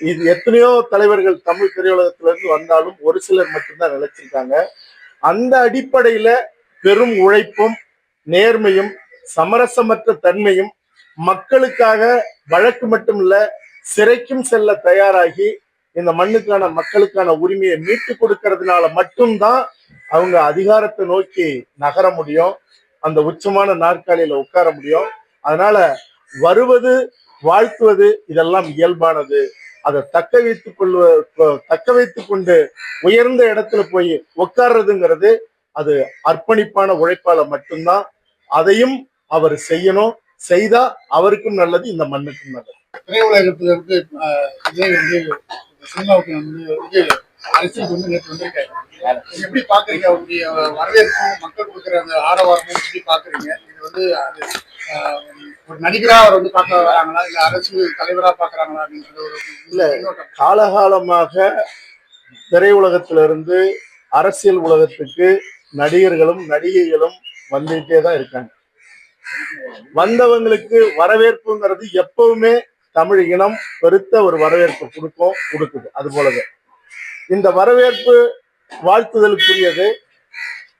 இது எத்தனையோ தலைவர்கள் தமிழ் திரையுலகத்துல இருந்து வந்தாலும் ஒரு சிலர் மட்டும்தான் நிலைச்சிருக்காங்க. அந்த அடிப்படையில பெரும் உழைப்பும் நேர்மையும் சமரசமற்ற தன்மையும் மக்களுக்காக வழக்கு மட்டும் இல்ல சிறைக்கும் செல்ல தயாராகி இந்த மண்ணுக்கான மக்களுக்கான உரிமையை மீட்டு கொடுக்கறதுனால மட்டும்தான் அவங்க அதிகாரத்தை நோக்கி நகர முடியும் அந்த உச்சமான நாற்காலியில உட்கார முடியும். அதனால வருவது வாழ்த்துவது இதெல்லாம் இயல்பானது. அதை தக்க வைத்துக் கொள்வ தக்க வைத்துக் கொண்டு உயர்ந்த இடத்துல போய் உட்கார்றதுங்கிறது அது அர்ப்பணிப்பான உழைப்பால மட்டும்தான். அதையும் அவர் செய்யணும். செய்தா அவருக்கும் நல்லது இந்த மண்ணுக்கும் நல்லது. திரையுலகத்துல இருந்து விஜய் வந்து சினிமாவுக்கு வந்து அரசியல் வந்து நேற்று வந்திருக்காரு. எப்படி பாக்குறீங்க? அவருடைய வரவேற்பும் மக்கள் கொடுக்குற அந்த ஆரவாரமும் எப்படி பாக்குறீங்க? இது வந்து நடிகரா அவர் வந்து பார்க்க வராங்களா? இல்ல அரசியல் தலைவரா பாக்குறாங்களா அப்படின்றது ஒரு இல்ல. காலகாலமாக திரையுலகத்திலிருந்து அரசியல் உலகத்துக்கு நடிகர்களும் நடிகைகளும் வந்துட்டே தான் இருக்காங்க. வந்தவங்களுக்கு வரவேற்புங்கிறது எப்பவுமே தமிழ் இனம் பெருத்த ஒரு வரவேற்பு கொடுக்கும் கொடுக்குது. அது போலவே. இந்த வரவேற்பு வாழ்த்துதலுக்குரியது.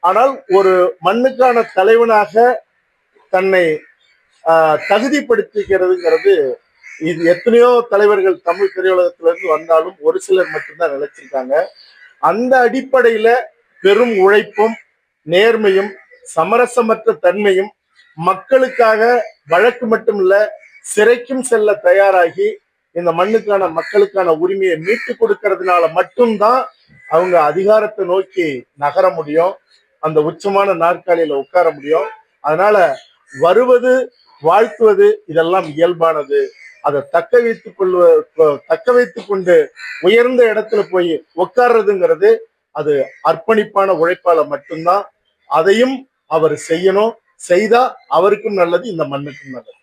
ஆனால் ஒரு மண்ணுக்கான தலைவனாக தன்னை தகுதிப்படுத்திக்கிறதுங்கிறது இது எத்தனையோ தலைவர்கள் தமிழ் திரையுலகத்திலிருந்து வந்தாலும் ஒரு சிலர் மட்டும்தான் நினைச்சிருக்காங்க அந்த அடிப்படையில பெரும் உழைப்பும் நேர்மையும் சமரசமற்ற தன்மையும் மக்களுக்காக வழக்கு மட்டும் இல்ல சிறைக்கும் செல்ல தயாராகி இந்த மண்ணுக்கான மக்களுக்கான உரிமையை மீட்டு கொடுக்கறதுனால மட்டும்தான் அவங்க அதிகாரத்தை நோக்கி நகர முடியும் அந்த உச்சமான நாற்காலியில உட்கார முடியும். அதனால வருவது வாழ்த்துவது இதெல்லாம் இயல்பானது. அதை தக்க வைத்துக் கொள்வ தக்க வைத்துக் கொண்டு உயர்ந்த இடத்துல போய் உட்கார்றதுங்கிறது அது அர்ப்பணிப்பான உழைப்பால மட்டும்தான். அதையும் அவர் செய்யணும். செய்தா அவருக்கும் நல்லது இந்த மண்ணுக்கும் நல்லது.